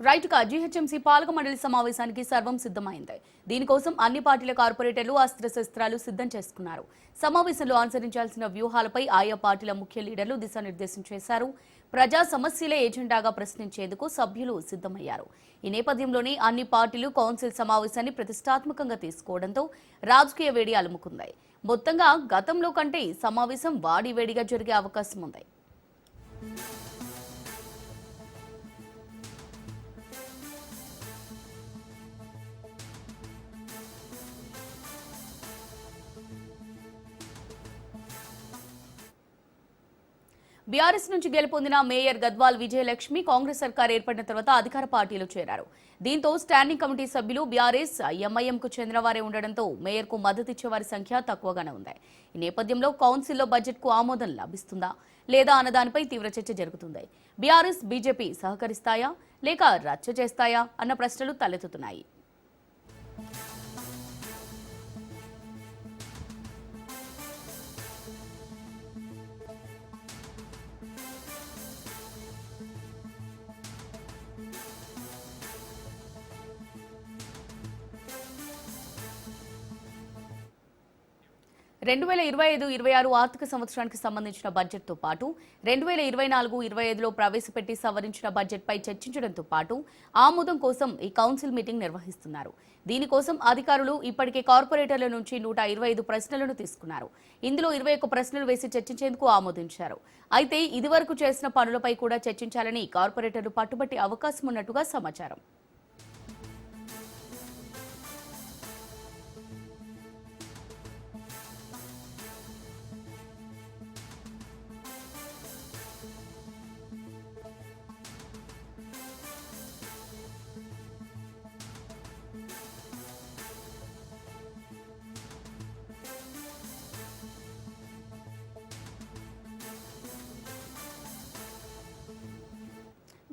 రైతుగా జీహెచ్ఎంసీ పాలక మండలి సమావేశానికి సర్వం సిద్ధమైంది. దీనికోసం అన్ని పార్టీల కార్పొరేటర్లు అస్త్రశస్త్రాలు సిద్ధం చేసుకున్నారు. సమావేశంలో అనుసరించాల్సిన వ్యూహాలపై ఆయా పార్టీల ముఖ్య లీడర్లు దిశానిర్దేశం చేశారు. ప్రజా సమస్యలే ఏజెండాగా ప్రశ్నించేందుకు సభ్యులు సిద్ధమయ్యారు. ఈ నేపథ్యంలోనే అన్ని పార్టీలు కౌన్సిల్ సమావేశాన్ని ప్రతిష్టాత్మకంగా తీసుకోవడంతో రాజకీయ వేడి అలుముకుంది. మొత్తంగా గతంలో కంటే సమావేశం సమావేశం వాడివేడిగా జరిగే అవకాశం ఉంది. బీఆర్ఎస్ నుంచి గెలుపొందిన మేయర్ గద్వాల్ విజయలక్ష్మి కాంగ్రెస్ సర్కార్ ఏర్పడిన తర్వాత అధికార పార్టీలో చేరారు. దీంతో స్టాండింగ్ కమిటీ సభ్యులు బీఆర్ఎస్ ఎంఐఎంకు చెందిన వారే ఉండడంతో మేయర్కు మద్దతిచ్చే వారి సంఖ్య తక్కువగానే ఉంది. ఈ నేపథ్యంలో కౌన్సిల్లో బడ్జెట్కు ఆమోదం లభిస్తుందా లేదా అన్న దానిపై తీవ్ర చర్చ జరుగుతుంది. బీఆర్ఎస్ బీజేపీ సహకరిస్తాయా లేక రచ్చ చేస్తాయా అన్న ప్రశ్నలు తలెత్తుతున్నాయి. రెండు వేల ఇరవై ఐదు ఇరవై ఆరు ఆర్థిక సంవత్సరానికి సంబంధించిన బడ్జెట్తో పాటు రెండు వేల ఇరవై నాలుగు ఇరవై ఐదులో ప్రవేశపెట్టి సవరించిన బడ్జెట్పై చర్చించడంతో పాటు ఆమోదం కోసం ఈ కౌన్సిల్ మీటింగ్ నిర్వహిస్తున్నారు. దీనికోసం అధికారులు ఇప్పటికే కార్పొరేటర్ల నుంచి నూట ఇరవై ఐదు ప్రశ్నలను తీసుకున్నారు. ఇందులో ఇరవై ఒక్క ప్రశ్నలు వేసి చర్చించేందుకు ఆమోదించారు. అయితే ఇదివరకు చేసిన పనులపై కూడా చర్చించాలని కార్పొరేటర్లు పట్టుబట్టే అవకాశం ఉన్నట్టుగా సమాచారం.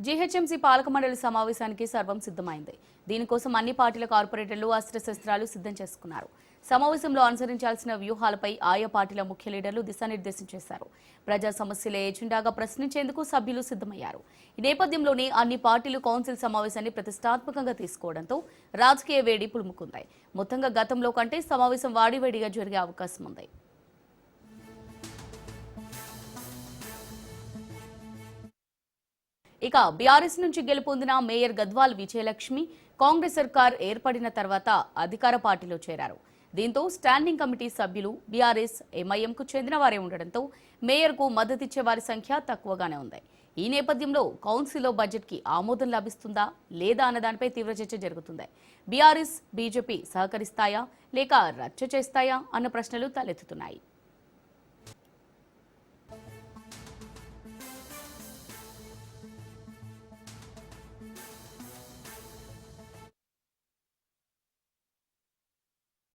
జీహెచ్ఎంసీ పాలక మండలి సమావేశానికి సర్వం సిద్ధమైంది. దీనికోసం అన్ని పార్టీల కార్పొరేటర్లు అస్త్రశస్త్రాలు సిద్ధం చేసుకున్నారు. సమావేశంలో అనుసరించాల్సిన వ్యూహాలపై ఆయా పార్టీల ముఖ్య లీడర్లు దిశానిర్దేశం చేశారు. ప్రజా సమస్యల ఏజెండాగా ప్రశ్నించేందుకు సభ్యులు సిద్ధమయ్యారు. ఈ నేపథ్యంలోనే అన్ని పార్టీలు కౌన్సిల్ సమావేశాన్ని ప్రతిష్టాత్మకంగా తీసుకోవడంతో రాజకీయ వేడి పులుముకుంది మొత్తంగా గతంలో కంటే సమావేశం వాడివేడిగా జరిగే అవకాశం ఉంది. ఇక బీఆర్ఎస్ నుంచి గెలుపొందిన మేయర్ గద్వాల్ విజయలక్ష్మి కాంగ్రెస్ సర్కార్ ఏర్పడిన తర్వాత అధికార పార్టీలో చేరారు. దీంతో స్టాండింగ్ కమిటీ సభ్యులు బీఆర్ఎస్ ఎంఐఎంకు చెందిన వారే ఉండడంతో మేయర్కు మద్దతిచ్చే వారి సంఖ్య తక్కువగానే ఉంది. ఈ నేపథ్యంలో కౌన్సిల్లో బడ్జెట్కి ఆమోదం లభిస్తుందా లేదా అన్న దానిపై తీవ్ర చర్చ జరుగుతుంది. బీఆర్ఎస్ బీజేపీ సహకరిస్తాయా లేక రచ్చ చేస్తాయా అన్న ప్రశ్నలు తలెత్తుతున్నాయి.